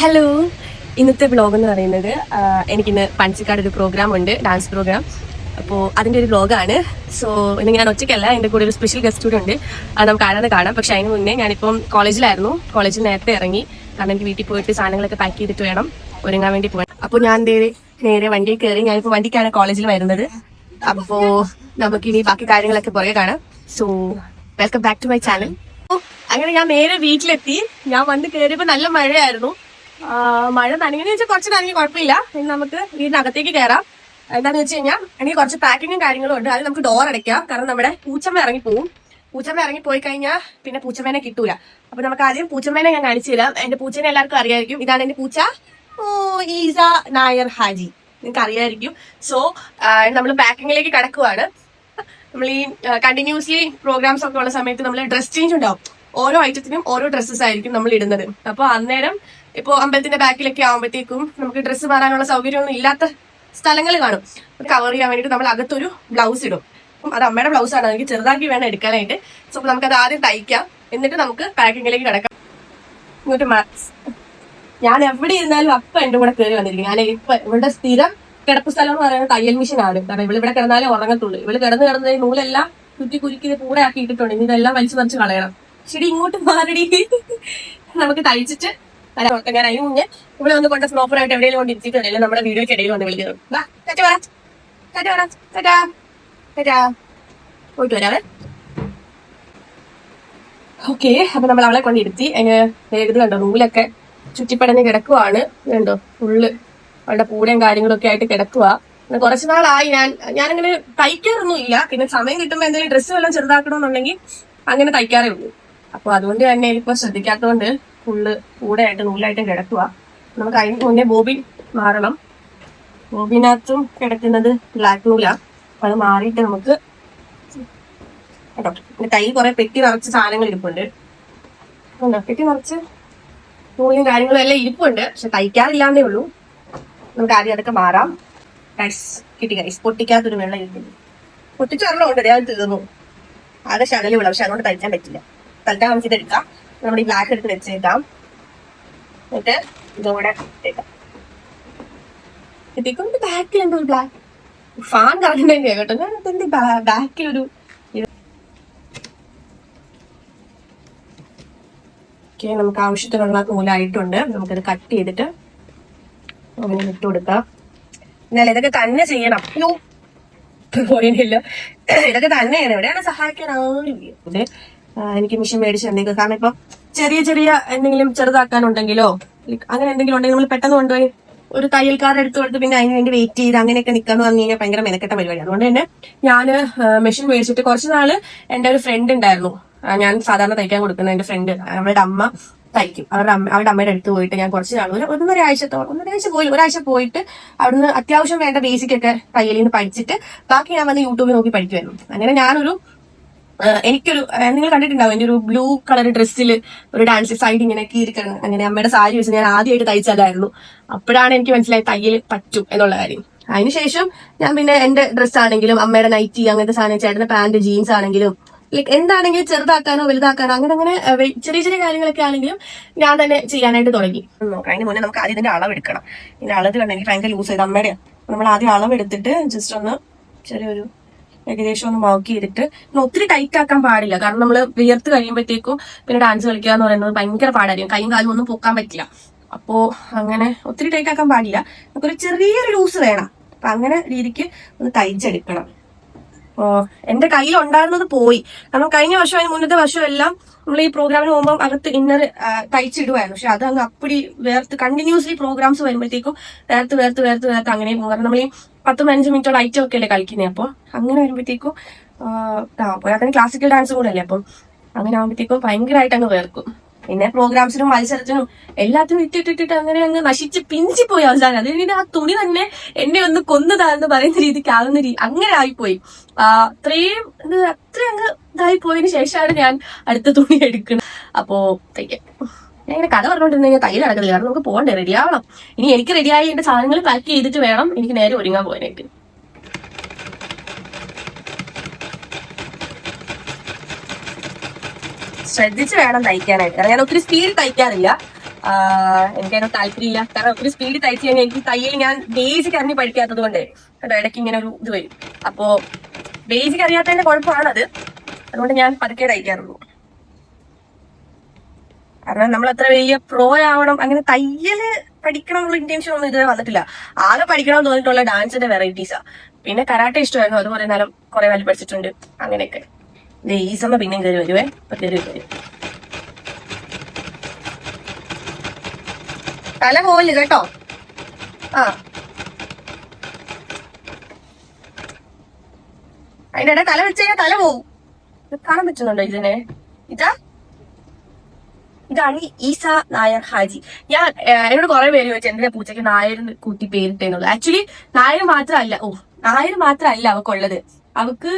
Hello ഇന്നത്തെ vlog എന്ന് പറയുന്നത് എനിക്കിന്ന് പഞ്ചക്കാട് ഒരു പ്രോഗ്രാം ഉണ്ട് ഡാൻസ് പ്രോഗ്രാം അപ്പോൾ അതിന്റെ ഒരു വ്ലോഗാണ് സോ ഇന്ന് ഞാൻ ഒറ്റയ്ക്കല്ല എന്റെ കൂടെ ഒരു സ്പെഷ്യൽ ഗസ്റ്റ് കൂടെ ഉണ്ട്. അത് നമുക്ക് ആരാന്ന് കാണാം. പക്ഷേ അതിന് മുന്നേ ഞാനിപ്പം കോളേജിലായിരുന്നു കോളേജിൽ നേരത്തെ ഇറങ്ങി. കാരണം എനിക്ക് വീട്ടിൽ പോയിട്ട് സാധനങ്ങളൊക്കെ പാക്ക് ചെയ്തിട്ട് വേണം. ഒരുങ്ങാൻ വേണ്ടി പോകാൻ അപ്പോൾ ഞാൻ നേരെ നേരെ വണ്ടിയിൽ കയറി ഞാനിപ്പോൾ വണ്ടിക്കാണ് കോളേജിൽ വരുന്നത്. അപ്പോൾ നമുക്കിനി ബാക്കി കാര്യങ്ങളൊക്കെ പുറകെ കാണാം. So welcome back to my channel അങ്ങനെ ഞാൻ നേരെ വീട്ടിലെത്തി. ഞാൻ വന്ന് കയറിയപ്പോൾ നല്ല മഴയായിരുന്നു. മഴ നനഞ്ഞെന്ന് വെച്ചാൽ കുറച്ച് നനഞ്ഞ് കുഴപ്പമില്ല. ഇനി നമുക്ക് വീടിനകത്തേക്ക് കയറാം എന്താന്ന് വെച്ച് കഴിഞ്ഞാൽ എനിക്ക് കുറച്ച് പാക്കിങ്ങും കാര്യങ്ങളും ഉണ്ട്. അത് നമുക്ക് ഡോർ അടയ്ക്കാം. കാരണം നമ്മുടെ പൂച്ചമ്മ ഇറങ്ങി പോവും. പൂച്ചമ്മ ഇറങ്ങി പോയി കഴിഞ്ഞാൽ പിന്നെ പൂച്ചമ്മേനെ കിട്ടൂല. അപ്പൊ നമുക്ക് ആദ്യം പൂച്ചമ്മേനെ ഞാൻ കാണിച്ചു തരാം. എന്റെ പൂച്ചനെ എല്ലാവർക്കും അറിയായിരിക്കും. ഇതാണ് എന്റെ പൂച്ച. ഓ ഈസ നായർ ഹാജി. നിങ്ങൾക്ക് അറിയായിരിക്കും. സോ നമ്മൾ പാക്കിങ്ങിലേക്ക് കടക്കുവാണ്. നമ്മൾ ഈ കണ്ടിന്യൂസ്ലി പ്രോഗ്രാംസ് ഒക്കെ ഉള്ള സമയത്ത് നമ്മൾ ഡ്രസ് ചേഞ്ച് ഉണ്ടാവും. ഓരോ ഐറ്റത്തിനും ഓരോ ഡ്രസ്സസ് ആയിരിക്കും നമ്മൾ ഇടുന്നത്. അപ്പോൾ അന്നേരം ഇപ്പോൾ അമ്പലത്തിന്റെ ബാക്കിലൊക്കെ ആകുമ്പോഴത്തേക്കും നമുക്ക് ഡ്രസ്സ് മാറാനുള്ള സൗകര്യമൊന്നും ഇല്ലാത്ത സ്ഥലങ്ങൾ കാണും. കവർ ചെയ്യാൻ വേണ്ടിയിട്ട് നമ്മൾ അകത്തൊരു ബ്ലൗസ് ഇടും. അപ്പം അത് അമ്മയുടെ ബ്ലൗസ് ആണ്. എനിക്ക് ചെറുതാക്കി വേണം എടുക്കാനായിട്ട്. സോ അപ്പോൾ നമുക്കത് ആദ്യം തയ്ക്കാം. എന്നിട്ട് നമുക്ക് പാക്കിങ്ങിലേക്ക് കിടക്കാം. ഇങ്ങോട്ട് മാക്സ് ഞാൻ എവിടെ ഇരുന്നാലും അപ്പ എന്റെ കൂടെ കയറി വന്നിരിക്കും. ഞാൻ ഇപ്പൊ ഇവിടെ സ്ഥിരം കിടപ്പ് സ്ഥലം എന്ന് പറയുന്നത് തയ്യൽ മെഷീൻ ആണ്. കാരണം ഇവിടെ ഇവിടെ കിടന്നാലേ ഉറങ്ങത്തുള്ളൂ. ഇവൾ കിടന്ന് കിടന്ന് നൂലെല്ലാം കുറ്റി കുരുക്കി കൂടെ ആക്കി ഇട്ടിട്ടുണ്ട് ഇനി ഇതെല്ലാം വലിച്ചു മറിച്ച് കളയണം. ശരി ഇങ്ങോട്ട് മാറടി. നമുക്ക് തയ്ച്ചിട്ട്. ഞാൻ അതിന് മുന്നേ ഇവിടെ വന്ന് കൊണ്ട് സ്നോപ്പറായിട്ട് എവിടെയെങ്കിലും കൊണ്ട് ഇരുത്തിയിട്ടുണ്ടെങ്കിൽ നമ്മുടെ വീഡിയോയ്ക്ക് ഇടയിൽ വന്ന് വിളിക്കുന്നത് വാ ടാറ്റ പറ ടാറ്റ പറ ടാറ്റാ ടാറ്റാ പോയിട്ട് വരാവേ ഓക്കെ അപ്പൊ നമ്മൾ അവളെ കൊണ്ട് ഇരുത്തി അതിന് വേഗത കണ്ടോ നൂലൊക്കെ ചുറ്റിപ്പടഞ്ഞ് കിടക്കുവാണ്. കണ്ടോ ഫുള്ള് അവളുടെ പൂടയും കാര്യങ്ങളൊക്കെ ആയിട്ട് കിടക്കുക കുറച്ച് നാളായി ഞാൻ ഞാനങ്ങനെ തയ്ക്കാറൊന്നും ഇല്ല പിന്നെ സമയം കിട്ടുമ്പോൾ എന്തെങ്കിലും ഡ്രസ്സ് വല്ലതും ചെറുതാക്കണമെന്നുണ്ടെങ്കിൽ അങ്ങനെ തയ്ക്കാറേ ഉള്ളൂ. അപ്പൊ അതുകൊണ്ട് തന്നെ ഇപ്പൊ ശ്രദ്ധിക്കാത്തതുകൊണ്ട് ഫുള്ള് കൂടെയായിട്ട് നൂലായിട്ട് കിടക്കുക നമുക്ക് അതിന് മുന്നേ ബോബിൻ മാറണം. ബോബിനകത്തും കിടക്കുന്നത് ബ്ലാക്ക് നൂലാണ് അത് മാറിയിട്ട് നമുക്ക് കേട്ടോ. പിന്നെ കയ്യിൽ കുറെ പെട്ടി നിറച്ച് സാധനങ്ങൾ ഇരിപ്പുണ്ട്? പെട്ടി നിറച്ച് നൂലും കാര്യങ്ങളും എല്ലാം ഇരിപ്പുണ്ട്. പക്ഷെ തയ്ക്കാറില്ലാന്നേ ഉള്ളൂ. നമുക്ക് ആദ്യം അതൊക്കെ മാറാം. ഗൈസ് കിട്ടി ഗൈസ് പൊട്ടിക്കാത്തൊരു വെള്ളം ഇരിക്കുന്നു. പൊട്ടിച്ച വെള്ളം ഉണ്ട്. അത് തീർന്നു. ആകെ ശകലേ ഉള്ളൂ. പക്ഷെ അതുകൊണ്ട് തയ്ക്കാൻ പറ്റില്ല. തൽക്കാലം നമുക്ക് ഇതെടുക്കാം നമ്മുടെ ഈ ബ്ലാക്ക് എടുത്ത് വെച്ചേക്കാം. എന്നിട്ട് ഇതോടെ ഇട്ടേക്കാം. ബാക്കിൽ എന്തോ ബ്ലാക്ക് ഫാൻ കാണുന്ന കേട്ടോ. ഞാൻ എന്റെ ബാക്കിലൊരു ഓക്കെ നമുക്ക് ആവശ്യത്തിനുള്ള നൂലായിട്ടുണ്ട്. നമുക്കത് കട്ട് ചെയ്തിട്ട് അങ്ങനെ ഇട്ട് കൊടുക്കാം. എന്നാൽ ഇതൊക്കെ തന്നെ ചെയ്യണം. അയ്യോ പോയില്ല ഇതൊക്കെ തന്നെയാണ്. എവിടെയാണ് സഹായിക്കാൻ ആരും എനിക്ക് മിഷൻ മേടിച്ച് എന്തെങ്കിലും കാരണം ഇപ്പൊ ചെറിയ ചെറിയ എന്തെങ്കിലും ചെറുതാക്കാനുണ്ടെങ്കിലോ അങ്ങനെ എന്തെങ്കിലും ഉണ്ടെങ്കിൽ നമ്മൾ പെട്ടെന്ന് കൊണ്ടുപോയി ഒരു തയ്യൽക്കാരുടെ എടുത്ത് കൊടുത്ത് പിന്നെ അതിന് വേണ്ടി വെയിറ്റ് ചെയ്ത് അങ്ങനെയൊക്കെ നിൽക്കാന്ന് പറഞ്ഞു കഴിഞ്ഞാൽ ഭയങ്കര മെനക്കെട്ട പരിപാടി അതുകൊണ്ട് തന്നെ ഞാൻ മെഷീൻ മേടിച്ചിട്ട് കുറച്ച് നാൾ എന്റെ ഒരു ഫ്രണ്ട് ഉണ്ടായിരുന്നു ഞാൻ സാധാരണ തയ്ക്കാൻ കൊടുക്കുന്ന എന്റെ ഫ്രണ്ട് അവരുടെ അമ്മ തയ്ക്കും. അവരുടെ അമ്മ അവരുടെ അമ്മയുടെ അടുത്ത് പോയിട്ട് ഞാൻ കുറച്ച് നാൾ ഒരു ഒന്നര ഒന്നരാഴ്ച പോയി ഒരാഴ്ച പോയിട്ട് അവിടുന്ന് അത്യാവശ്യം വേണ്ട ബേസിക് ഒക്കെ തയ്യലിൽ നിന്ന് പഠിച്ചിട്ട് ബാക്കി ഞാൻ വന്ന് യൂട്യൂബിൽ നോക്കി പഠിക്കുമായിരുന്നു അങ്ങനെ ഞാനൊരു എനിക്കൊരു നിങ്ങൾ കണ്ടിട്ടുണ്ടാവും എന്റെ ഒരു ബ്ലൂ കളർ ഡ്രസ്സിൽ ഒരു ഡാൻസ് സൈഡ് ഇങ്ങനെ കീറിക്കണം അങ്ങനെ അമ്മയുടെ സാരി വെച്ച് ഞാൻ ആദ്യമായിട്ട് തയ്ച്ചതായിരുന്നു. അപ്പോഴാണ് എനിക്ക് മനസ്സിലായി തയ്യൽ പറ്റും എന്നുള്ള കാര്യം. അതിനുശേഷം ഞാൻ പിന്നെ എന്റെ ഡ്രസ്സ് ആണെങ്കിലും അമ്മയുടെ നൈറ്റി അങ്ങനത്തെ സാധനം ചേട്ടന്റെ പാന്റ് ജീൻസ് ആണെങ്കിലും ലൈക്ക് എന്താണെങ്കിലും ചെറുതാക്കാനോ വലുതാക്കാനോ അങ്ങനെ അങ്ങനെ ചെറിയ ചെറിയ കാര്യങ്ങളൊക്കെ ആണെങ്കിലും ഞാൻ തന്നെ ചെയ്യാനായിട്ട് തുടങ്ങി. നോക്കാം. അതിന് മുന്നേ നമുക്ക് ആദ്യം ഇതിന്റെ അളവ് എടുക്കണം. ഇതിന്റെ അളവ് കണ്ടെങ്കിൽ ഭയങ്കര ലൂസ് ചെയ്ത് അമ്മയുടെ. നമ്മൾ ആദ്യം അളവ് എടുത്തിട്ട് ജസ്റ്റ് ഒന്ന് ചെറിയൊരു ഏകദേശം ഒന്ന് വർക്ക് ചെയ്തിട്ട് പിന്നെ ഒത്തിരി ടൈറ്റ് ആക്കാൻ പാടില്ല. കാരണം നമ്മൾ വിയർത്ത് കഴിയുമ്പോഴത്തേക്കും പിന്നെ ഡാൻസ് കളിക്കുക എന്ന് പറയുന്നത് ഭയങ്കര പാടായിരിക്കും. കൈയും കാലും ഒന്നും പൊക്കാൻ പറ്റില്ല. അപ്പോ അങ്ങനെ ഒത്തിരി ടൈറ്റ് ആക്കാൻ പാടില്ല. നമുക്കൊരു ചെറിയൊരു ലൂസ് വേണം. അപ്പൊ അങ്ങനെ രീതിക്ക് ഒന്ന് തയ്ച്ചെടുക്കണം എന്റെ കയ്യിൽ ഉണ്ടായിരുന്നത് പോയി. കാരണം കഴിഞ്ഞ വർഷം അതിന് മുന്നത്തെ വർഷം എല്ലാം നമ്മൾ ഈ പ്രോഗ്രാമിന് പോകുമ്പോൾ അകത്ത് ഇന്നർ തയ്ച്ചിടുമായിരുന്നു പക്ഷെ അത് അങ്ങ് അപ്പടി വേർത്ത് കണ്ടിന്യൂസ്ലി പ്രോഗ്രാംസ് വരുമ്പോഴത്തേക്കും വേർത്ത് വേർത്ത് വേർത്ത് വേർത്ത് അങ്ങനെ പോകും. കാരണം നമ്മൾ ഈ പത്ത് പതിനഞ്ച് മിനിറ്റോളം ഐറ്റം ഒക്കെ അല്ലേ കളിക്കുന്നത് അപ്പോൾ അങ്ങനെ വരുമ്പോഴത്തേക്കും ക്ലാസിക്കൽ ഡാൻസ് കൂടെ അല്ലേ അപ്പം? അങ്ങനെ ആകുമ്പോഴത്തേക്കും ഭയങ്കരമായിട്ട് അങ്ങ് വേർക്കും. പിന്നെ പ്രോഗ്രാംസിനും മത്സരത്തിനും എല്ലാത്തിനും ഇട്ടിട്ടിട്ടിട്ട് അങ്ങനെ അങ്ങ് നശിച്ച് പിഞ്ചി പോയി അവസാനം. അത് കഴിഞ്ഞിട്ട് ആ തുണി തന്നെ എന്നെ ഒന്ന് കൊന്നതാന്ന് പറയുന്ന രീതിക്ക് ആകുന്ന രീതി അങ്ങനെ ആയിപ്പോയി. അത്രയും ഇത് അത്ര അങ്ങ് ഇതായി പോയതിനു ശേഷമാണ് ഞാൻ അടുത്ത തുണി എടുക്കുന്നത്. അപ്പോ തയ്ക്കാം ഞാൻ ഇങ്ങനെ കഥ പറഞ്ഞുകൊണ്ടിരുന്നെങ്കിൽ തയ്യൽ നടക്കുന്നില്ല. കാരണം നമുക്ക് പോകണ്ടേ? റെഡി ആവണം. ഇനി എനിക്ക് റെഡിയായി എന്റെ സാധനങ്ങൾ പാക്ക് ചെയ്തിട്ട് വേണം എനിക്ക് നേരെ ഒരുങ്ങാൻ പോകാനായിട്ട്. ശ്രദ്ധിച്ച് വേണം തയ്ക്കാനായിട്ട്. കാരണം ഞാൻ ഒത്തിരി സ്പീഡിൽ തയ്ക്കാറില്ല. എനിക്കതിനോട് താല്പര്യമില്ല. കാരണം ഒത്തിരി സ്പീഡ് തയ്ച്ചു കഴിഞ്ഞാൽ എനിക്ക് തയ്യൽ ഞാൻ ബേസിക് അറിഞ്ഞ് പഠിക്കാത്തത് കൊണ്ട് കേട്ടോ ഇടയ്ക്ക് ഇങ്ങനെ ഒരു ഇത് വരും. അപ്പോ ബേസിക് അറിയാത്തതിന്റെ കുഴപ്പമാണത്. അതുകൊണ്ട് ഞാൻ പതുക്കെ തയ്ക്കാറുള്ളൂ. കാരണം നമ്മൾ അത്ര വലിയ പ്രോ ആവണം അങ്ങനെ തയ്യൽ പഠിക്കണം എന്നുള്ള ഇന്റൻഷൻ ഒന്നും ഇതുവരെ വന്നിട്ടില്ല. ആകെ പഠിക്കണം തോന്നിയിട്ടുള്ള ഡാൻസിന്റെ വെറൈറ്റീസാ പിന്നെ കരാട്ടെ ഇഷ്ടമായിരുന്നു അതുപോലെ നല്ല കുറെ വലിയ പഠിച്ചിട്ടുണ്ട് അങ്ങനെയൊക്കെ. ഈ സമയം പിന്നെയും കയറി വരുവേ ഇപ്പൊ കയറി വരും. തല പോവില്ല കേട്ടോ? ആ. അതിന്റെ ഇടയിൽ തല വെച്ച് കഴിഞ്ഞാൽ തല പോവും. കാണാൻ പറ്റുന്നുണ്ടോ ഇതിനെ? ഇതാ. ഇതാണ് ഈസ നായർ ഹാജി. ഞാൻ എന്നോട് കുറെ പേര് ചോദിച്ചു എന്തിനാ പൂച്ചയ്ക്ക് നായർ കൂട്ടി പേരിട്ടെന്നുള്ളത് ആക്ച്വലി നായർ മാത്രമല്ല ഓ നായർ മാത്രമല്ല അവക്കുള്ളത്. അവക്ക്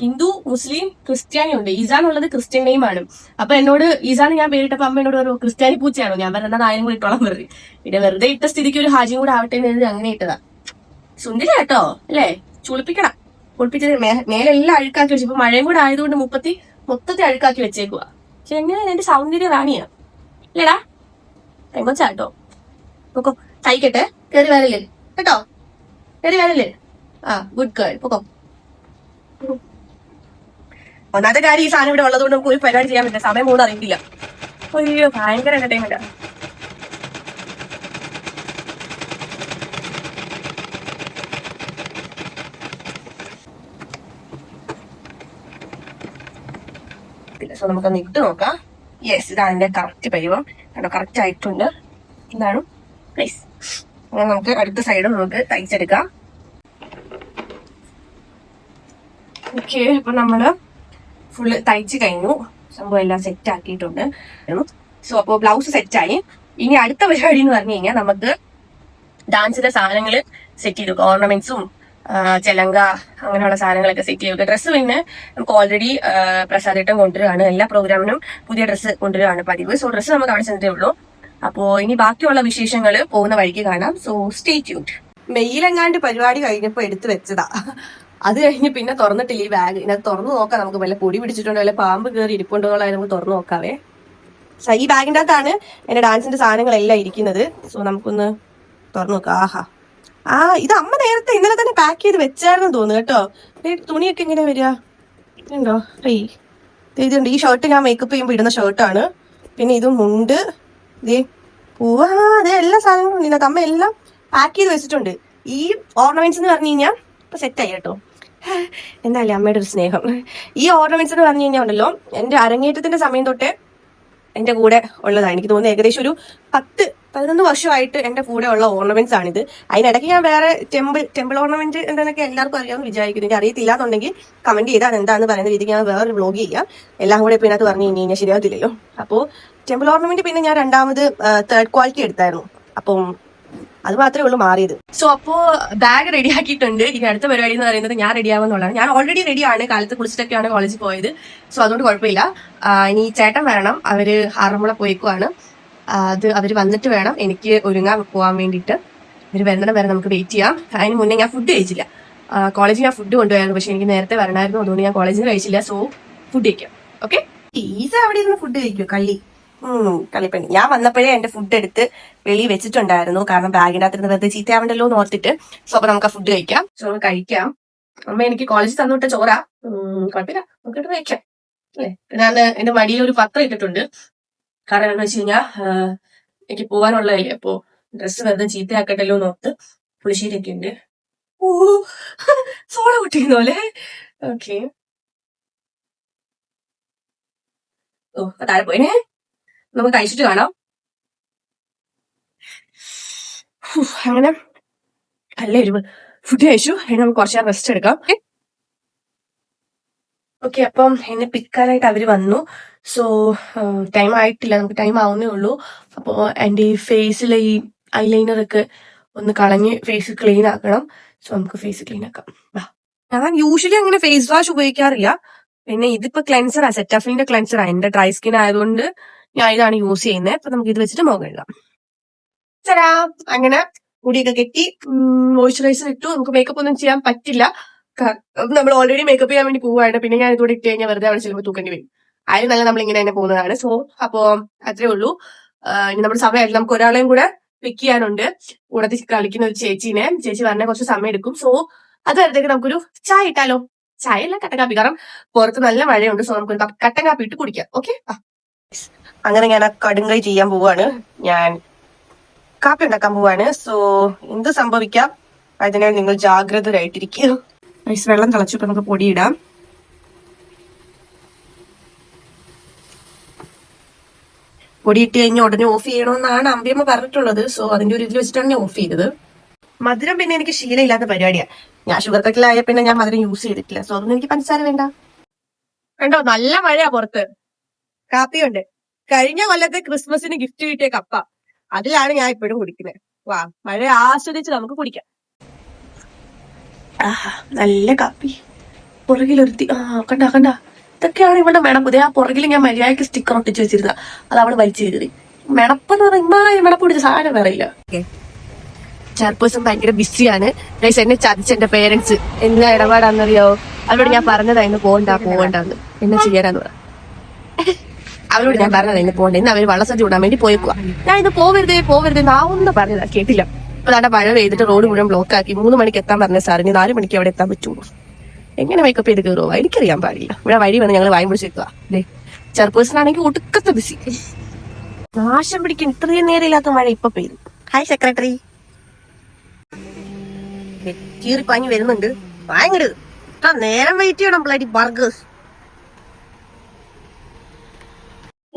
ഹിന്ദു മുസ്ലിം ക്രിസ്ത്യാനി ഉണ്ട്. ഈസ എന്നുള്ളത് ക്രിസ്ത്യൻ നെയിം ആണ്. അപ്പൊ എന്നോട് ഈസാന്ന് ഞാൻ പേരിട്ടപ്പോ അമ്മ എന്നോട് പറഞ്ഞു ക്രിസ്ത്യാനി പൂച്ചയാണോ ഞാൻ പറഞ്ഞ നായരും കൂടി ഇട്ടോളം പറഞ്ഞു. പിന്നെ വെറുതെ ഇട്ട സ്ഥിതിക്ക് ഒരു ഹാജിയും കൂടെ ആവട്ടെ എന്ന് അങ്ങനെ ഇട്ടതാ. സുന്ദര കേട്ടോ അല്ലേ? ചുളിപ്പിക്കണം. കുളിപ്പിച്ചത് മേലെ മേലെല്ലാം അഴുക്കാക്കി വെച്ചു. ഇപ്പൊ മഴയും കൂടെ ആയതുകൊണ്ട് മുപ്പത്തി മൊത്തത്തിൽ അഴുക്കാക്കി വെച്ചേക്കുവാ. എങ്ങനെ എന്റെ സൗന്ദര്യ റാണിയാ? ഇല്ലടാ. പെങ്കൊച്ചാട്ടോ പൊക്കോ. കൈക്കട്ടെ കയറി വരല്ലേ കേട്ടോ? കയറി വരല്ലേ ആ ഗുഡ് ഗേൾ പൊക്കോ. ഒന്നാമത്തെ കാര്യം ഈ സാധനം ഇവിടെ ഉള്ളതുകൊണ്ട് നമുക്ക് ഒരു പരിപാടി ചെയ്യാൻ പറ്റില്ല. സമയം പോകുന്നത് അറിയില്ല അയ്യോ ഭയങ്കര എന്റർടൈൻമെന്റ് സോ നമുക്കൊന്ന് ഇട്ട് നോക്കാം. യെസ് ഇതാണ് എന്റെ കറക്റ്റ് പരിവം. കണ്ടോ കറക്റ്റ് ആയിട്ടുണ്ട്. എന്താണ് പ്ലീസ് അങ്ങനെ നമുക്ക് അടുത്ത സൈഡും നമുക്ക് തയ്ച്ചെടുക്കാം ഓക്കെ അപ്പൊ നമ്മൾ ഫുള്ള് തയ്ച്ച് കഴിഞ്ഞു. സംഭവം എല്ലാം സെറ്റ് ആക്കിയിട്ടുണ്ട്. സോ അപ്പോൾ ബ്ലൗസ് സെറ്റായി ഇനി അടുത്ത പരിപാടി എന്ന് പറഞ്ഞു കഴിഞ്ഞാൽ നമുക്ക് ഡാൻസിന്റെ സാധനങ്ങൾ സെറ്റ് ചെയ്തു. ഓർണമെന്റ്സും ചെലങ്ക അങ്ങനെയുള്ള സാധനങ്ങളൊക്കെ സെറ്റ് ചെയ്യുക ഡ്രസ്സ് പിന്നെ നമുക്ക് ഓൾറെഡി പ്രസാദേട്ടം കൊണ്ടുവരികയാണ് എല്ലാ പ്രോഗ്രാമിനും പുതിയ ഡ്രസ്സ് കൊണ്ടുവരികയാണ് പതിവ്. സോ ഡ്രസ്സ് നമുക്ക് അവിടെ ചെന്നിട്ടേ ഉള്ളൂ. അപ്പോ ഇനി ബാക്കിയുള്ള വിശേഷങ്ങൾ പോകുന്ന വഴിക്ക് കാണാം. സോ സ്റ്റേ ട്യൂഡ് മെയിലെങ്ങാണ്ട് പരിപാടി കഴിഞ്ഞപ്പോ എടുത്തു വെച്ചതാ. അത് കഴിഞ്ഞ് പിന്നെ തുറന്നിട്ടില്ല ഈ ബാഗ് ഇതിനകത്ത് തുറന്നു നോക്കാം നമുക്ക്. വല്ല പൊടി പിടിച്ചിട്ടുണ്ടോ? വല്ല പാമ്പ് കയറി ഇരിപ്പുണ്ടോ എന്നുള്ളത് നമുക്ക് തുറന്നു നോക്കാവേ. സോ ഈ ബാഗിന്റെ അകത്താണ് എന്റെ ഡാൻസിന്റെ സാധനങ്ങളെല്ലാം ഇരിക്കുന്നത്. സോ നമുക്കൊന്ന് തുറന്നു നോക്കാം. ആഹാ. ആ ഇത് അമ്മ നേരത്തെ ഇന്നലെ തന്നെ പാക്ക് ചെയ്ത് വെച്ചായിരുന്നു തോന്നുന്നു കേട്ടോ. തുണിയൊക്കെ എങ്ങനെ വരിക? ഉണ്ടോ ദേ ഇതുണ്ട്. ഈ ഷർട്ട് ഞാൻ മേക്കപ്പ് ചെയ്യുമ്പോൾ ഇടുന്ന ഷർട്ടാണ് പിന്നെ ഇത് മുണ്ട് ഇതേ പൂവാ അതെ എല്ലാ സാധനങ്ങളും ഇതിനകത്ത്. അമ്മ എല്ലാം പാക്ക് ചെയ്ത് വെച്ചിട്ടുണ്ട്. ഈ ഓർണമെന്റ്സ് എന്ന് പറഞ്ഞു കഴിഞ്ഞാൽ ഇപ്പൊ സെറ്റായി കേട്ടോ. എന്തായാലും അമ്മയുടെ ഒരു സ്നേഹം. ഈ ഓർണമെന്റ്സ് എന്ന് പറഞ്ഞു കഴിഞ്ഞാൽ ഉണ്ടല്ലോ എന്റെ അരങ്ങേറ്റത്തിന്റെ സമയം തൊട്ടേ എന്റെ കൂടെ ഉള്ളതാണ്. എനിക്ക് തോന്നുന്നത് ഏകദേശം ഒരു പത്ത് പതിനൊന്ന് വർഷമായിട്ട് എന്റെ കൂടെ ഉള്ള ഓർണമെന്റ്സ് ആണിത്. അതിനിടയ്ക്ക് ഞാൻ വേറെ ടെമ്പിൾ ടെമ്പിൾ ഓർണമെന്റ് എന്താണെന്നൊക്കെ എല്ലാവർക്കും അറിയാമെന്ന് വിചാരിക്കുന്നു. എനിക്ക് അറിയത്തില്ല എന്നുണ്ടെങ്കിൽ കമന്റ് ചെയ്താൽ എന്താന്ന് പറയുന്ന രീതിക്ക് ഞാൻ വേറെ വ്ലോഗ് ചെയ്യാം. എല്ലാം കൂടെ പിന്നെ ഇതിനകത്ത് പറഞ്ഞു കഴിഞ്ഞ് കഴിഞ്ഞാൽ ശരിയാകത്തില്ലല്ലോ അപ്പോൾ ടെമ്പിൾ ഓർണമെന്റ് പിന്നെ ഞാൻ രണ്ടാമത് തേർഡ് ക്വാളിറ്റി എടുത്തായിരുന്നു. അപ്പം അത് മാത്രമേ ഉള്ളൂ മാറിയത്. സോ അപ്പോ ബാഗ് റെഡി ആക്കിയിട്ടുണ്ട്. ഇനി അടുത്ത പരിപാടി എന്ന് പറയുന്നത് ഞാൻ റെഡി ആവുന്നുള്ളതാണ് ഞാൻ ഓൾറെഡി റെഡി ആണ്. കാലത്ത് കുളിച്ചിട്ടൊക്കെയാണ് കോളേജിൽ പോയത്. സോ അതുകൊണ്ട് കുഴപ്പമില്ല. ഇനി ചേട്ടൻ വരണം. അവർ ആറന്മുള പോയിക്കുവാണ്. അത് അവർ വന്നിട്ട് വേണം എനിക്ക് ഒരുങ്ങാൻ പോകാൻ വേണ്ടിയിട്ട്. അവർ വരുന്നിടം വരെ നമുക്ക് വെയിറ്റ് ചെയ്യാം. അതിന് മുന്നേ ഞാൻ ഫുഡ് കഴിച്ചില്ല. കോളേജിൽ ഞാൻ ഫുഡ് കൊണ്ടുപോയായിരുന്നു. പക്ഷെ എനിക്ക് നേരത്തെ വരണമായിരുന്നു. അതുകൊണ്ട് ഞാൻ കോളേജിൽ കഴിച്ചില്ല. സോ ഫുഡ് കഴിക്കാം. ഓക്കെ ഈസ അവിടെ ഇരുന്ന് ഫുഡ് കഴിക്കും. കള്ളി. കളിപ്പണി ഞാൻ വന്നപ്പോഴേ എന്റെ ഫുഡ് എടുത്ത് വെളി വെച്ചിട്ടുണ്ടായിരുന്നു. കാരണം ബാഗിനകത്തിരുന്ന് വെറുതെ ചീത്തയാവണ്ടല്ലോ എന്ന് ഓർത്തിട്ട്. സോ അപ്പൊ നമുക്ക് ഫുഡ് കഴിക്കാം. സോ നമുക്ക് കഴിക്കാം. അമ്മ എനിക്ക് കോളേജിൽ തന്നുവിട്ട ചോറ. കുഴപ്പമില്ല. നമുക്ക് കഴിക്കാം. അല്ലേ? ഞാൻ എന്റെ മടിയിൽ ഒരു പത്രം ഇട്ടിട്ടുണ്ട്. കാരണം എന്ന് വെച്ച് കഴിഞ്ഞാൽ എനിക്ക് പോകാനുള്ളതല്ലേ അപ്പോ ഡ്രസ്സ് വെറുതെ ചീത്തയാക്കട്ടല്ലോ എന്ന് ഓർത്ത് പുളിശ്ശേരിയൊക്കെ ഉണ്ട്. ഓ സോള കുട്ടിക്കുന്ന പോലെ. ഓക്കെ. ഓ താഴെ പോയിനെ നമുക്ക് കഴിച്ചിട്ട് കാണാം. അങ്ങനെ. നല്ല എരിവ്. ഫുഡ് കഴിച്ചു. ഇനി നമുക്ക് കുറച്ച് റെസ്റ്റ് എടുക്കാം. ഓക്കെ അപ്പം എന്നെ പിക്കാനായിട്ട് അവർ വന്നു. സോ ടൈം ആയിട്ടില്ല. നമുക്ക് ടൈം ആവുന്നേ ഉള്ളൂ. അപ്പോ എന്റെ ഈ ഫേസിലെ ഈ ഐലൈനർ ഒക്കെ ഒന്ന് കളഞ്ഞ് ഫേസ് ക്ലീൻ ആക്കണം. സോ നമുക്ക് ഫേസ് ക്ലീൻ ആക്കാം. വാ. ഞാൻ യൂഷ്വലി അങ്ങനെ ഫേസ് വാഷ് ഉപയോഗിക്കാറില്ല. പിന്നെ ഇതിപ്പോ ക്ലെൻസറാ ക്ലെൻസർ ക്ലെൻസറാ എന്റെ ഡ്രൈ സ്കിൻ ആയതുകൊണ്ട് ഞാൻ ഇതാണ് യൂസ് ചെയ്യുന്നത് അപ്പൊ നമുക്ക് ഇത് വെച്ചിട്ട് മുഖം എഴുതാം. അങ്ങനെ മുടിയൊക്കെ കെട്ടി മോയ്സ്ചറൈസർ ഇട്ടു. നമുക്ക് മേക്കപ്പ് ഒന്നും ചെയ്യാൻ പറ്റില്ല. നമ്മൾ ഓൾറെഡി മേക്കപ്പ് ചെയ്യാൻ വേണ്ടി പോവുകയാണ്. പിന്നെ ഞാൻ ഇതുകൂടെ ഇട്ട് കഴിഞ്ഞാൽ വെറുതെ അവിടെ ചിലപ്പോൾ തൂക്കേണ്ടി വരും. അതിന് നല്ല നമ്മൾ ഇങ്ങനെ തന്നെ പോകുന്നതാണ്. സോ അപ്പോ അത്രേ ഉള്ളൂ. ഇനി നമ്മുടെ സമയമായിട്ട് നമുക്ക് ഒരാളെയും കൂടെ പിക്ക് ചെയ്യാനുണ്ട്. കൂടത്തിൽ കളിക്കുന്ന ഒരു ചേച്ചീനെ. ചേച്ചി വരണ കുറച്ച് സമയം എടുക്കും. സോ അത് വരത്തേക്ക് നമുക്കൊരു ചായ ഇട്ടാലോ? ചായ അല്ല കട്ടൻ കാരണം പുറത്ത് നല്ല മഴയുണ്ട്. സോ നമുക്ക് കട്ടൻ കാപ്പി ഇട്ട് കുടിക്കാം. ഓക്കെ അങ്ങനെ ഞാൻ ആ കടുങ്കൈ ചെയ്യാൻ പോവാണ് ഞാൻ കാപ്പി ഉണ്ടാക്കാൻ പോവാണ് സോ എന്ത് സംഭവിക്കാം? അതിനാൽ നിങ്ങൾ ജാഗ്രതരായിട്ടിരിക്കുക. ഐസ് വെള്ളം തിളച്ചപ്പോ നമുക്ക് പൊടിയിടാം. പൊടിയിട്ട് കഴിഞ്ഞ് ഉടനെ ഓഫ് ചെയ്യണമെന്നാണ് അമ്പിയമ്മ പറഞ്ഞിട്ടുള്ളത്. സോ അതിന്റെ ഒരു ഇതിൽ വെച്ചിട്ടാണ് ഞാൻ ഓഫ് ചെയ്തത്. മധുരം പിന്നെ എനിക്ക് ശീലമില്ലാത്ത പരിപാടിയാണ് ഞാൻ ഷുഗർ കട്ടിലായ പിന്നെ ഞാൻ മധുരം യൂസ് ചെയ്തിട്ടില്ല. സോ അതൊന്നും എനിക്ക് പഞ്ചസാര വേണ്ട. കണ്ടോ നല്ല മഴയാ പുറത്ത്. കാപ്പിയുണ്ട്. കഴിഞ്ഞ കൊല്ലത്തെ ക്രിസ്മസിന് ഗിഫ്റ്റ് കിട്ടിയ കപ്പ. അതിലാണ് ഞാൻ ഇപ്പോഴും കുടിക്കുന്നത്. വാ മഴ ആസ്വദിച്ച് നമുക്ക് കുടിക്കാം. ആഹാ നല്ല കാപ്പി. പുറകിലൊരുത്തി ആ കണ്ട കണ്ട. ഇതൊക്കെയാണ് ഇവിടെ ഇതേ ആ പുറകിൽ ഞാൻ മര്യാദയ്ക്ക് സ്റ്റിക്കർ ഒട്ടിച്ച് വെച്ചിരുന്ന അത് അവിടെ വലിച്ചു കയറി മെണപ്പെന്ന് പറഞ്ഞാൽ ഇമ്മാതിരി മെണപ്പ് പിടിച്ച സാധനം വേറെയില്ല ചെയർപേഴ്സൺ ഭയങ്കര ബിസിയാണ്. ഗൈസ് എന്നെ ചതിച്ച എന്റെ പേരൻസ് എന്നാ ഇടപാടാന്നറിയോ അവരോട് ഞാൻ പറഞ്ഞതായിരുന്നു പോകണ്ട പോകണ്ടെന്ന് എന്നെ ചെയ്യാനാന്ന് പറ. അവരോട് ഞാൻ പറഞ്ഞതായിരുന്നു പോകണ്ട ഇന്ന് അവർ വള്ളസഞ്ചി വിടാൻ വേണ്ടി പോയിക്കുക ഞാൻ ഇത് പോവരുതേ പോവരുതേ നാവൊന്നും പറഞ്ഞതാ കേട്ടില്ല. അപ്പൊ താണ്ട മഴ പെയ്തിട്ട് റോഡ് മുഴുവൻ ബ്ലോക്ക് ആക്കി. മൂന്ന് മണിക്ക് എത്താൻ പറഞ്ഞ സാറിന് നാല് മണിക്ക് അവിടെ എത്താൻ പറ്റുള്ളൂ എങ്ങനെ മേക്കപ്പ് ചെയ്ത് കയറുമോ എനിക്കറിയാൻ പാടില്ല. ഇവിടെ വഴി വന്ന് ഞങ്ങൾ വായും പിടിച്ചേക്കുക അല്ലേ ആണെങ്കിൽ ഒടുക്കത്തെ ബിസി നാശം പിടിക്കാൻ ഇത്രയും നേരം ഇല്ലാത്ത മഴ ഇപ്പൊ പെയ്തു. ഹായ് സെക്രട്ടറി ചീറിപ്പാഞ്ഞ് വരുന്നുണ്ട്. ഭയങ്കര നേരം വെയിറ്റ് ചെയ്യണം പിള്ളേരി ബർഗേഴ്സ്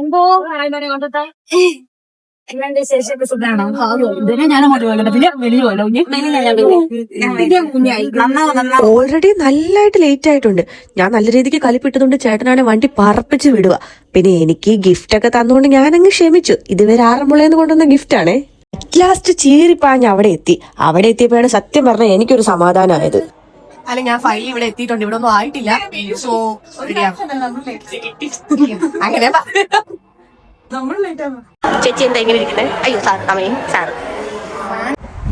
എന്തോ? വിശേഷമൊക്കെ ഇതിനെ ഞാൻ അങ്ങോട്ട് പിന്നെ ഓൾറെഡി നല്ലതായിട്ട് ലേറ്റ് ആയിട്ടുണ്ട്. ഞാൻ നല്ല രീതിക്ക് കലിപ്പിട്ടതുകൊണ്ട് ചേട്ടനാണ് വണ്ടി പറപ്പിച്ച് വിടുക. പിന്നെ എനിക്ക് ഗിഫ്റ്റ് ഒക്കെ തന്നുകൊണ്ട് ഞാൻ അങ്ങ് ക്ഷമിച്ചു. ഇതുവരെ ആറന്മുളയെന്ന് കൊണ്ടുവന്ന ഗിഫ്റ്റ് ആണേ. ലാസ്റ്റ് ചീറിപ്പാഞ്ഞ് അവിടെ എത്തി. അവിടെ എത്തിയപ്പോഴാണ് സത്യം പറഞ്ഞ എനിക്കൊരു സമാധാനമായത്. അല്ല ഞാൻ ഫൈൽ ഇവിടെ എത്തിയിട്ടുണ്ട്. ഇവിടെ ഒന്നും ആയിട്ടില്ല. സോ അങ്ങനെ പ- ചേച്ചി എന്താ ഇങ്ങനെ ഇരിക്കുന്നത് അയ്യോ സാർ അമ്മയും സാർ.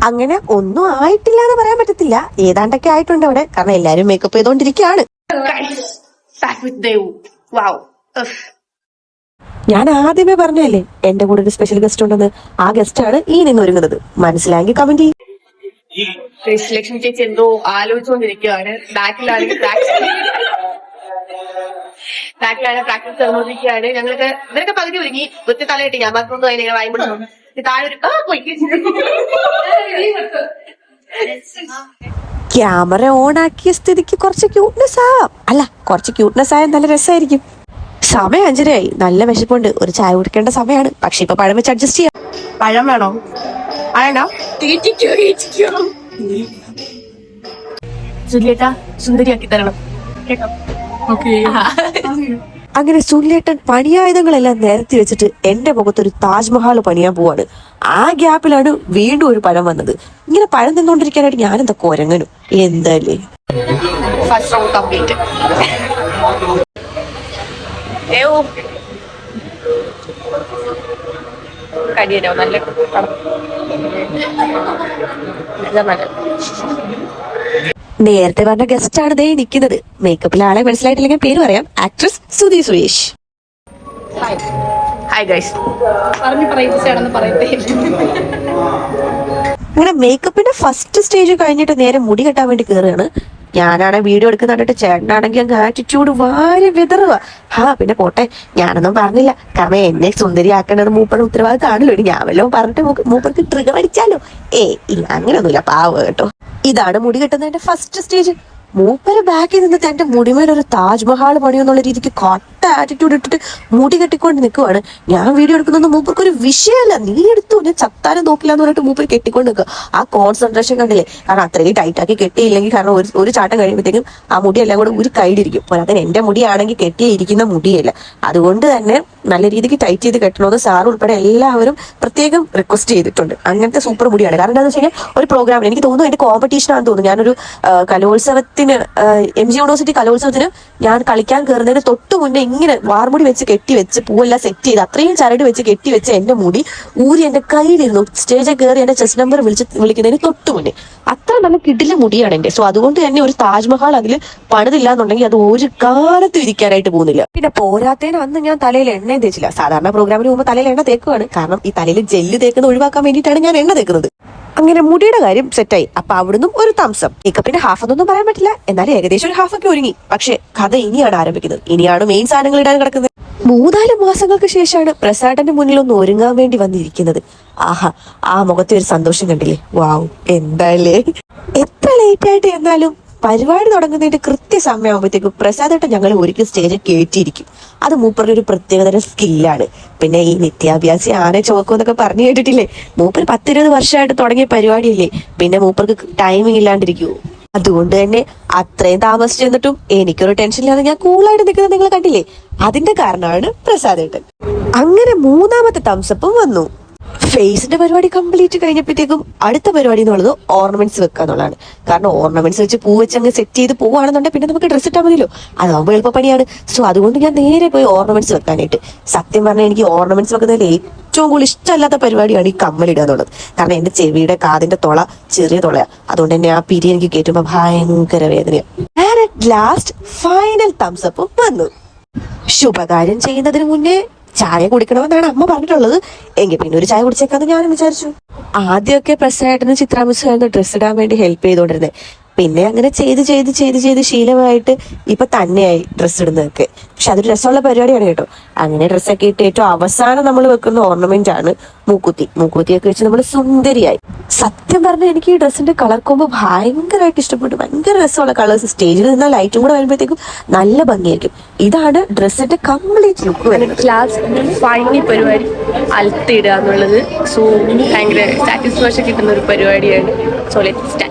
അങ്ങനെ ഒന്നും ആയിട്ടില്ല എന്ന് പറയാൻ പറ്റത്തില്ല. ഏതാണ്ടൊക്കെ ആയിട്ടുണ്ട് അവിടെ. കാരണം എല്ലാരും മേക്കപ്പ് ചെയ്തോണ്ടിരിക്കുകയാണ്. വാവ് ഞാൻ ആദ്യമേ പറഞ്ഞല്ലേ എന്റെ കൂടെ ഒരു സ്പെഷ്യൽ ഗസ്റ്റ് ഉണ്ടെന്ന്. ആ ഗസ്റ്റ് ആണ് ഈ നിന്ന് ഒരുങ്ങുന്നത്. മനസ്സിലായെങ്കിൽ കമന്റ് ചെയ്യും. ലക്ഷ്മി ചേച്ചി എന്തോ ആലോചിച്ചുകൊണ്ടിരിക്കുകയാണ്. ബാക്കിലാണെങ്കിൽ ബാക്കിലാണ് പ്രാക്ടീസ് നടന്നുകൊണ്ടിരിക്കുകയാണ് ഞങ്ങൾക്ക് ഇവരൊക്കെ പകുതി ഒരുങ്ങി. ഒറ്റ തലയിട്ട് ഞാൻ മാത്രം അതിനെ ഇങ്ങനെ വായ്പ താഴെ ഒരു ആ പോയി. ക്യാമറ ഓൺ ആക്കിയ സ്ഥിതിക്ക് കുറച്ച് ക്യൂട്ട്നെസ് ആവാം. അല്ല കുറച്ച് ക്യൂട്ട്നെസ് ആയാൽ നല്ല രസമായിരിക്കും. സമയം അഞ്ചരയായി. നല്ല വിശപ്പുണ്ട്. ഒരു ചായ കുടിക്കേണ്ട സമയമാണ്. പക്ഷെ ഇപ്പൊ പഴം വെച്ച് അഡ്ജസ്റ്റ് ചെയ്യാം. പഴം വേണോ? ആണോ സുല്ലേട്ടാ സുന്ദരിയാക്കി തരണം. കേട്ടോ? അങ്ങനെ സുല്ലേട്ടൻ പണിയായുധങ്ങളെല്ലാം നിരത്തി വെച്ചിട്ട് എന്റെ മുഖത്തൊരു താജ്മഹൽ പണിയാൻ പോവാണ്. ആ ഗ്യാപ്പിലാണ് വീണ്ടും ഒരു പഴം വന്നത്. ഇങ്ങനെ പഴം തിന്നോണ്ടിരിക്കാനായിട്ട് ഞാൻ എന്താ കൊരങ്ങനും? എന്തല്ലേ? ഫസ്റ്റ് റൗണ്ട് കംപ്ലീറ്റ് ഏവോ നല്ല പടം നല്ല നേരത്തെ പറഞ്ഞ ഗസ്റ്റ് ആണ് ദേ നിൽക്കുന്നത് മേക്കപ്പിൽ ആളെ മനസ്സിലായിട്ടില്ലെങ്കിൽ പേര് പറയാം. Actress Sudhi Suresh. Hi guys പറഞ്ഞു പറയിപ്പിച്ചാണെന്ന് പറയത്തേ അങ്ങനെ മേക്കപ്പിന്റെ ഫസ്റ്റ് സ്റ്റേജ് കഴിഞ്ഞിട്ട് നേരെ മുടി കെട്ടാൻ വേണ്ടി കയറുകയാണ് ഞാനാണ് വീഡിയോ എടുക്കുന്ന കണ്ടിട്ട് ചേട്ടനാണെങ്കിൽ അങ്ങ് ആറ്റിറ്റ്യൂഡ് വാരി വിതറുക. ഹാ പിന്നെ പോട്ടെ. ഞാനൊന്നും പറഞ്ഞില്ല. കാരണം എന്നെ സുന്ദരിയാക്കേണ്ടത് മൂപ്പയുടെ ഉത്തരവാദിത്തമാണല്ലോ ഇനി ഞാൻ വല്ലതും പറഞ്ഞിട്ട് മൂപ്പർക്ക് ട്രിഗർ അടിച്ചാലോ? ഏ ഇല്ല അങ്ങനെയൊന്നുമില്ല. പാവ കേട്ടോ. ഇതാണ് മുടി കെട്ടുന്നതിന്റെ ഫസ്റ്റ് സ്റ്റേജ് മൂപ്പര് ബാക്കിൽ നിന്ന് തന്റെ മുടിമേൽ ഒരു താജ്മഹാൾ പണിയെന്നുള്ള രീതിക്ക് കട്ട ആറ്റിറ്റ്യൂഡ് ഇട്ടിട്ട് മുടി കെട്ടിക്കൊണ്ട് നിൽക്കുവാണ് ഞാൻ വീഡിയോ എടുക്കുന്നൊന്നും മൂപ്പർക്ക് ഒരു വിഷയമല്ല. നീ എടുത്തു. ഞാൻ ചത്താനും നോക്കില്ല എന്ന് പറഞ്ഞിട്ട് മൂപ്പർ കെട്ടിക്കൊണ്ട് നിൽക്കുക. ആ കോൺസെൻട്രേഷൻ കണ്ടില്ലേ? കാരണം അത്രയും ടൈറ്റ് ആക്കി കെട്ടിയില്ലെങ്കിൽ കാരണം ഒരു ഒരു ചാട്ടം കഴിയുമ്പോഴത്തേക്കും ആ മുടി എല്ലാം കൂടെ ഒരു കൈയിലിരിക്കും അതിന് എന്റെ മുടിയാണെങ്കിൽ കെട്ടിയിരിക്കുന്ന മുടിയല്ല. അതുകൊണ്ട് തന്നെ നല്ല രീതിക്ക് ടൈറ്റ് ചെയ്ത് കെട്ടണമെന്ന് സാർ ഉൾപ്പെടെ എല്ലാവരും പ്രത്യേകം റിക്വസ്റ്റ് ചെയ്തിട്ടുണ്ട്. അങ്ങനത്തെ സൂപ്പർ മുടിയാണ്. കാരണം എന്താ വെച്ച് കഴിഞ്ഞാൽ ഒരു പ്രോഗ്രാമിന് എനിക്ക് തോന്നുന്നു എന്റെ കോമ്പറ്റീഷൻ ആണെന്ന് തോന്നുന്നു. ഞാനൊരു കലോത്സവത്തിന് എം ജി യൂണിവേഴ്സിറ്റി കലോത്സവത്തിന് ഞാൻ കളിക്കാൻ കയറുന്നതിന് തൊട്ട് മുന്നേ ഇങ്ങനെ വാർമുടി വെച്ച് കെട്ടി വെച്ച് പൂവെല്ലാം സെറ്റ് ചെയ്ത് അത്രയും ചരട് വെച്ച് കെട്ടി വെച്ച് എന്റെ മുടി ഊരി എന്റെ കയ്യിലിരുന്നു. സ്റ്റേജിൽ കയറി എന്റെ ചെസ്റ്റ് നമ്പർ വിളിച്ച് വിളിക്കുന്നതിന് തൊട്ട് മുന്നേ. അത്ര നല്ല കിടില മുടിയാണ് എന്റെ. സോ അതുകൊണ്ട് തന്നെ ഒരു താജ്മഹൽ അതിൽ പണിതില്ല എന്നുണ്ടെങ്കിൽ അത് ഒരു കാലത്തും ഇരിക്കാനായിട്ട് പോകുന്നില്ല. പിന്നെ പോരാത്തേന് അന്ന് ഞാൻ തലയിൽ എണ്ണ തേച്ചില്ല. സാധാരണ പ്രോഗ്രാമിന് പോകുമ്പോൾ തലയിൽ എണ്ണ തേക്കുവാണ്. കാരണം ഈ തലയിൽ ജെല്ല് തേക്കുന്നത് ഒഴിവാക്കാൻ വേണ്ടിയിട്ടാണ് ഞാൻ എണ്ണ തേക്കുന്നത്. അങ്ങനെ മുടിയുടെ കാര്യം സെറ്റായി അപ്പൊ അവിടുന്നും ഒരു തംസം മേക്കപ്പിന്റെ ഹാഫ് എന്നൊന്നും പറയാൻ പറ്റില്ല. എന്നാലും ഏകദേശം ഒരു ഹാഫ് ഒക്കെ ഒരുങ്ങി. പക്ഷെ കഥ ഇനിയാണ് ആരംഭിക്കുന്നത്. ഇനിയാണ് മെയിൻ സാധനങ്ങൾ ഇടാൻ കിടക്കുന്നത്. മൂന്നാൽ മാസങ്ങൾക്ക് ശേഷമാണ് പ്രസാദന്റെ മുന്നിൽ ഒന്ന് ഒരുങ്ങാൻ വേണ്ടി വന്നിരിക്കുന്നത്. ആഹാ ആ മുഖത്തെ ഒരു സന്തോഷം കണ്ടില്ലേ? വാവ് എന്തായാലേ എത്ര ലേറ്റ് ആയിട്ട് എന്നാലും പരിപാടി തുടങ്ങുന്നതിന്റെ കൃത്യസമയമാകുമ്പോഴത്തേക്കും പ്രസാദേട്ടൻ ഞങ്ങൾ ഒരിക്കൽ സ്റ്റേജിൽ കയറ്റിയിരിക്കും. അത് മൂപ്പറിന്റെ ഒരു പ്രത്യേകതരം സ്കില്ലാണ് പിന്നെ ഈ നിത്യാഭ്യാസി ആന ചോക്കും എന്നൊക്കെ പറഞ്ഞു കേട്ടിട്ടില്ലേ? മൂപ്പർ പത്തിരുപത് വർഷമായിട്ട് തുടങ്ങിയ പരിപാടിയല്ലേ? പിന്നെ മൂപ്പർക്ക് ടൈമിംഗ് ഇല്ലാണ്ടിരിക്കൂ അതുകൊണ്ട് തന്നെ അത്രയും താമസിച്ചു എന്നിട്ടും എനിക്കൊരു ടെൻഷൻ ഇല്ലാതെ ഞാൻ കൂളായിട്ട് നിൽക്കുന്നത് നിങ്ങൾ കണ്ടില്ലേ? അതിന്റെ കാരണമാണ് പ്രസാദേട്ടൻ അങ്ങനെ മൂന്നാമത്തെ തംസപ്പും വന്നു. ഫേസിന്റെ പരിപാടി കംപ്ലീറ്റ് കഴിഞ്ഞപ്പോഴത്തേക്കും അടുത്ത പരിപാടി എന്നുള്ളത് ഓർണമെന്റ്സ് വെക്കുക എന്നുള്ളതാണ്. കാരണം ഓർണമെന്റ്സ് വെച്ച് പൂ വെച്ച് അങ്ങ് സെറ്റ് ചെയ്ത് പോവുകയാണെന്നുണ്ടെങ്കിൽ പിന്നെ നമുക്ക് ഡ്രസ്സ് ഇട്ടാൽ മതിയല്ലോ. അതാകുമ്പോൾ എളുപ്പപ്പണിയാണ്. സോ അതുകൊണ്ട് ഞാൻ നേരെ പോയി ഓർണമെന്റ്സ് വെക്കാനായിട്ട്. സത്യം പറഞ്ഞാൽ എനിക്ക് ഓർണമെന്റ്സ് വെക്കുന്നതിൽ ഏറ്റവും കൂടുതൽ ഇഷ്ടമല്ലാത്ത പരിപാടിയാണ് ഈ കമ്മലിടുക എന്നുള്ളത്. കാരണം എന്റെ ചെവിയുടെ കാതിന്റെ തുള ചെറിയ തുളയാണ് അതുകൊണ്ട് തന്നെ ആ പിരി എനിക്ക് കേട്ടുമ്പോൾ ഭയങ്കര വേദനയാണ് ലാസ്റ്റ് ഫൈനൽ തംസപ്പും വന്നു. ശുഭകാര്യം ചെയ്യുന്നതിന് മുന്നേ ചായ കുടിക്കണമെന്നാണ് അമ്മ പറഞ്ഞിട്ടുള്ളത്. എങ്കിൽ പിന്നെ ഒരു ചായ കുടിച്ചേക്കാന്ന് ഞാൻ വിചാരിച്ചു. ആദ്യമൊക്കെ പ്രശ്നമായിട്ടിന് ചിത്രാമിസ് ഡ്രസ്സ് ഇടാൻ വേണ്ടി ഹെൽപ്പ് ചെയ്തുകൊണ്ടിരുന്നത് പിന്നെ അങ്ങനെ ചെയ്ത് ചെയ്ത് ചെയ്ത് ചെയ്ത് ശീലമായിട്ട് ഇപ്പൊ തന്നെയായി ഡ്രസ്സ് ഇടുന്നതൊക്കെ. പക്ഷെ അതൊരു രസമുള്ള പരിപാടിയാണ് കേട്ടോ. അങ്ങനെ ഡ്രസ്സൊക്കെ ഇട്ട് ഏറ്റവും അവസാനം നമ്മൾ വെക്കുന്ന ഓർണമെന്റ് ആണ് മൂക്കുത്തി. മൂക്കുത്തിയൊക്കെ വെച്ച് നമ്മൾ സുന്ദരിയായി. സത്യം പറഞ്ഞാൽ എനിക്ക് ഈ ഡ്രസ്സിന്റെ കളർ കോമ്പ് ഭയങ്കരമായിട്ട് ഇഷ്ടപ്പെട്ടു. ഭയങ്കര രസമുള്ള കളേഴ്സ് സ്റ്റേജിൽ നിന്ന് ലൈറ്റും കൂടെ വരുമ്പോഴത്തേക്കും നല്ല ഭംഗിയായിരിക്കും. ഇതാണ് ഡ്രസ്സിന്റെ കംപ്ലീറ്റ് ലുക്ക് വരുന്നത്. ക്ലാസ് ഫൈനൽ പരിപാടി അൽത്തിടുക എന്നുള്ളത്. സോ ഭയങ്കര സാറ്റിസ്ഫാക്ഷൻ കിട്ടുന്ന ഒരു പരിപാടിയാണ്. സോ ലെറ്റ്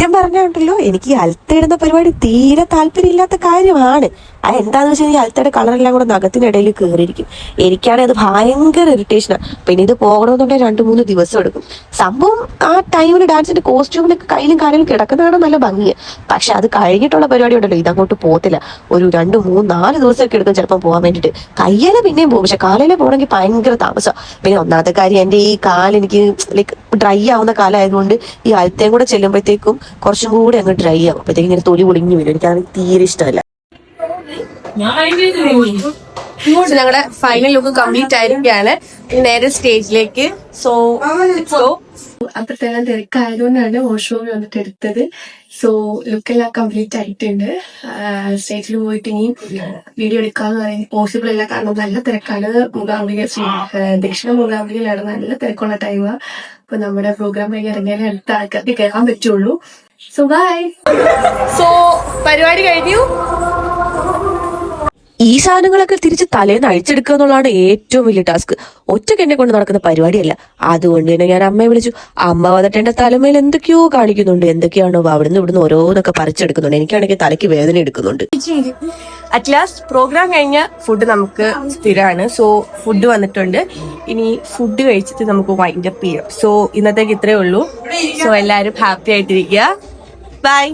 സത്യം പറഞ്ഞുണ്ടല്ലോ എനിക്ക് അൽത്തയിടുന്ന പരിപാടി തീരെ താല്പര്യമില്ലാത്ത കാര്യമാണ്. അത് എന്താന്ന് വെച്ചാൽ ഈ അൽത്തയുടെ കളറെല്ലാം കൂടെ നഖത്തിനിടയിൽ കയറിയിരിക്കും എനിക്കാണെങ്കിൽ അത് ഭയങ്കര ഇറിറ്റേഷനാണ് പിന്നെ ഇത് പോകണമെന്നുണ്ടെങ്കിൽ രണ്ട് മൂന്ന് ദിവസം എടുക്കും. സംഭവം ആ ടൈമിൽ ഡാൻസിന്റെ കോസ്റ്റ്യൂമിലൊക്കെ കയ്യിലും കാലിലും കിടക്കുന്നതാണ് നല്ല ഭംഗിയാണ് പക്ഷെ അത് കഴിഞ്ഞിട്ടുള്ള പരിപാടി ഉണ്ടല്ലോ ഇതങ്ങോട്ട് പോകത്തില്ല. ഒരു രണ്ട് മൂന്ന് നാല് ദിവസമൊക്കെ എടുക്കും ചിലപ്പോൾ പോകാൻ വേണ്ടിയിട്ട്. കയ്യിലെ പിന്നെയും പോകും പക്ഷെ കാലയിലെ പോകണമെങ്കിൽ ഭയങ്കര താമസം. പിന്നെ ഒന്നാമത്തെ കാര്യം എന്റെ ഈ കാലെനിക്ക് ലൈക്ക് ഡ്രൈ ആവുന്ന കാലമായതുകൊണ്ട് ഈ അലത്തേം കൂടെ ചെല്ലുമ്പോഴത്തേക്കും കുറച്ചും കൂടി അങ്ങ് ഡ്രൈ ആവും. അപ്പോഴത്തേക്കും ഇങ്ങനെ തൊലി പൊളിഞ്ഞു വരും. എനിക്കത് തീരെ ഇഷ്ടമല്ല. ഞങ്ങളുടെ ഫൈനൽ ലുക്ക് കംപ്ലീറ്റ് ആയിരിക്കുകയാണ്. നേരെ സ്റ്റേജിലേക്ക് സോ സോ അപ്പുറത്തെല്ലാം തിരക്കായതുകൊണ്ടാണ് വാഷ്റൂമിൽ വന്നിട്ട് എടുത്തത്. സോ ലുക്കെല്ലാം കംപ്ലീറ്റ് ആയിട്ടുണ്ട്. സ്റ്റേജിൽ പോയിട്ട് ഇനി വീഡിയോ എടുക്കാന്ന് പറയുന്നത് പോസിബിൾ അല്ല. കാരണം നല്ല തിരക്കാണ്. മൂകാംബിക ദക്ഷിണ മൂകാംബികയിലാണ് നല്ല തിരക്കുള്ള ടൈമാണ് അപ്പൊ നമ്മുടെ പ്രോഗ്രാം കഴിഞ്ഞ് ഇറങ്ങിയാലേ അടുത്ത ആൾക്കാർക്ക് കയറാൻ പറ്റുള്ളൂ. സോ ബൈ സോ പരിപാടി കഴിഞ്ഞു. ഈ സാധനങ്ങളൊക്കെ തിരിച്ച് തലേന്ന് അഴിച്ചെടുക്കുക എന്നുള്ളതാണ് ഏറ്റവും വലിയ ടാസ്ക്. ഒറ്റയ്ക്ക് എന്നെ കൊണ്ട് നടക്കുന്ന പരിപാടിയല്ല. അതുകൊണ്ട് തന്നെ ഞാൻ അമ്മയെ വിളിച്ചു. അമ്മ വന്നിട്ട് എന്റെ തലമേൽ എന്തൊക്കെയോ കാണിക്കുന്നുണ്ട്. എന്തൊക്കെയാണോ അവിടുന്ന് ഇവിടുന്ന് ഓരോന്നൊക്കെ പറിച്ചെടുക്കുന്നുണ്ട്. എനിക്കാണെങ്കിൽ തലയ്ക്ക് വേദന എടുക്കുന്നുണ്ട്. അറ്റ് ലാസ്റ്റ് പ്രോഗ്രാം കഴിഞ്ഞ ഫുഡ് നമുക്ക് സ്ഥിരമാണ്. സോ ഫുഡ് വന്നിട്ടുണ്ട്. ഇനി ഫുഡ് കഴിച്ചിട്ട് നമുക്ക് വൈൻഡപ്പ് ചെയ്യാം. സോ ഇന്നത്തേക്ക് ഇത്രേ ഉള്ളൂ. സോ എല്ലാവരും ഹാപ്പി ആയിട്ടിരിക്കുക. ബൈ